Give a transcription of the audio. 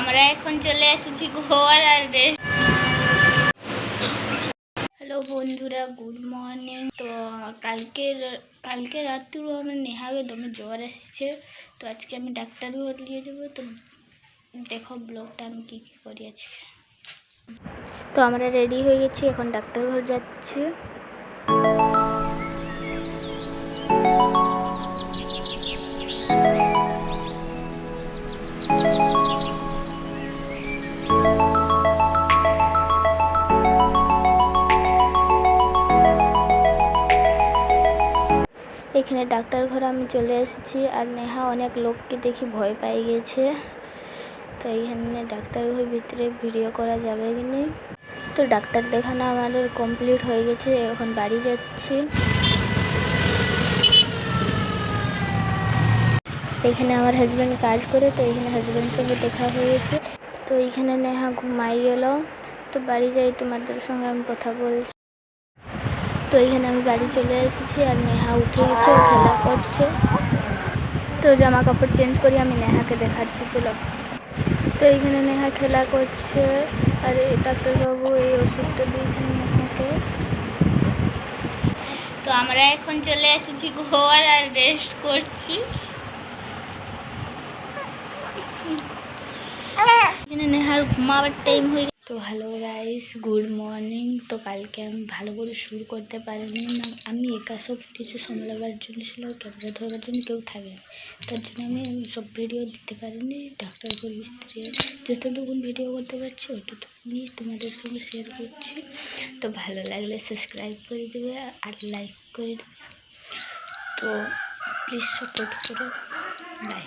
আমরা এখন চলে এসেছি গোয়ার আর হ্যালো বন্ধুরা, গুড মর্নিং। তো কালকে কালকে রাত্রিও আমার নেহাকে দমে জ্বর এসেছে। তো আজকে আমি ডাক্তার ঘর নিয়ে যাব। তো দেখো ব্লগটা আমি কী কী করি আজকে। তো আমরা রেডি হয়ে গেছি, এখন ডাক্তার ঘর যাচ্ছি। এখানে ডাক্তার ঘরে আমি চলে এসেছি আর নেহা অনেক লোককে দেখি ভয় পেয়ে গেছে। তো এইখানে ডাক্তার ঘর ভিতরে ভিডিও করা যাবে কি না? তো ডাক্তার দেখানো আমাদের কমপ্লিট হয়ে গেছে, এখন বাড়ি যাচ্ছি। এখানে আমার হাজব্যান্ড কাজ করে, তো এখানে হাজব্যান্ডের সঙ্গে দেখা হয়েছে তো এইখানে নেহা ঘুমাই গেল। তো বাড়ি যাই, তোমাদের সঙ্গে আমি কথা বলছি। তো এখানে আমি বাড়ি চলে এসেছি আর নেহা উঠে গেছে খেলা করছে। তো জামা কাপড় চেঞ্জ করি, আমি নেহাকে দেখাচ্ছি, চলো। তো এইখানে নেহা খেলা করছে, আর ডাক্তারবাবু এই ওষুধটা দিয়েছেন নেহাকে। তো আমরা এখন চলে এসেছি ঘর আর রেস্ট করছি। এখানে নেহার ঘুমাবার টাইম হয়ে তো হ্যালো গাইস গুড মর্নিং তো কালকে আমি ভালো করে শুরু করতে পারিনি। না আমি একা সব কিছু সামলাবার জন্য ছিল ক্যামেরা ধরবার জন্য কেউ থাকে। তার জন্য আমি সব ভিডিও দিতে পারিনি ডাক্তার করে স্ত্রী, যতটুকুন ভিডিও করতে পারছি ওইটুকুনি তোমাদের সঙ্গে শেয়ার করছি। তো ভালো লাগলে সাবস্ক্রাইব করে দেবে আর লাইক করে দেবে। তো প্লিজ সাপোর্ট করো। বাই